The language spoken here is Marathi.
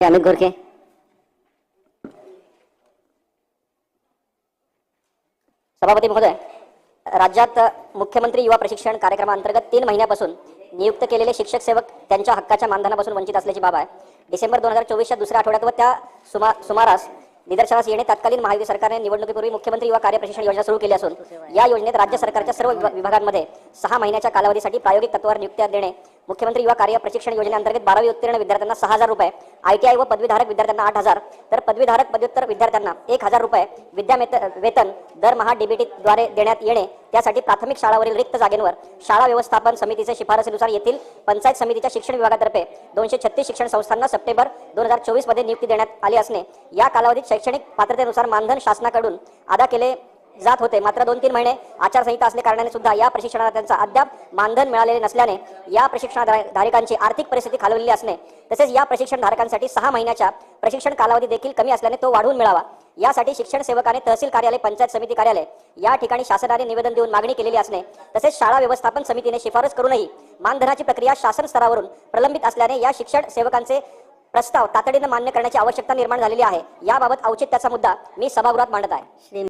अमित गोरखे सभापती महोदय राज्यात मुख्यमंत्री युवा प्रशिक्षण कार्यक्रमाअंतर्गत तीन महिन्यापासून नियुक्त केलेले शिक्षक सेवक त्यांच्या हक्काच्या मानधनापासून वंचित असल्याची बाब आहे. डिसेंबर दोन हजार चोवीसच्या दुसऱ्या आठवड्यात व त्या सुमा सुमारास निदर्शनास येणे तत्कालीन महायुती सरकारने निवडणुकीपूर्वी मुख्यमंत्री युवा कार्य प्रशिक्षण योजना सुरू केली असून या योजनेत राज्य सरकारच्या सर्व विभागांमध्ये सहा महिन्याच्या कालावधीसाठी प्रायोगिक तत्वावर नियुक्त्या देणे मुख्यमंत्री युवा कार्य प्रशिक्षण योजनेअंतर्गत बारावी उत्तीर्ण विद्यार्थ्यांना सहा हजार रुपये आयटीआय व पदवीधारक विद्यार्थ्यांना आठ हजार. तर पदवीधारक पदव्युत्तर विद्यार्थ्यांना एक हजार रुपये विद्या वेतन दरमहा डीबीटी द्वारे देण्यात येणे. त्यासाठी प्राथमिक शाळावरील रिक्त जागेंवर शाळा व्यवस्थापन समितीचे शिफारसीनुसार येथील पंचायत समितीच्या शिक्षण विभागातर्फे दोनशे छत्तीस शिक्षण संस्थांना सप्टेंबर दोन हजार चोवीसमध्ये नियुक्ती देण्यात आली असणे. या कालावधीत शैक्षणिक पात्रतेनुसार मानधन शासनाकडून अदा केले जात होते. मात्र दोन तीन महिने आचारसंहिता असल्या कारणाने सुद्धा या प्रशिक्षणार्थ्यांचा अद्याप मानधन मिळालेले नसल्याने या प्रशिक्षणधारकांची आर्थिक परिस्थिती खालवलेली असणे तसेच या प्रशिक्षणधारकांसाठी सहा महिन्याच्या प्रशिक्षण कालावधी देखील कमी असल्याने तो वाढवून मिळावा. यासाठी शिक्षण सेवकाने तहसील कार्यालय पंचायत समिती कार्यालय या ठिकाणी शासनाने निवेदन देऊन मागणी केलेली असणे तसेच शाळा व्यवस्थापन समितीने शिफारस करूनही मानधनाची प्रक्रिया शासन स्तरावरून प्रलंबित असल्याने या शिक्षण सेवकांचे प्रस्ताव तातडीनं मान्य करण्याची आवश्यकता निर्माण झालेली आहे. याबाबत औचित्याचा मुद्दा मी सभागृहात मांडत आहे.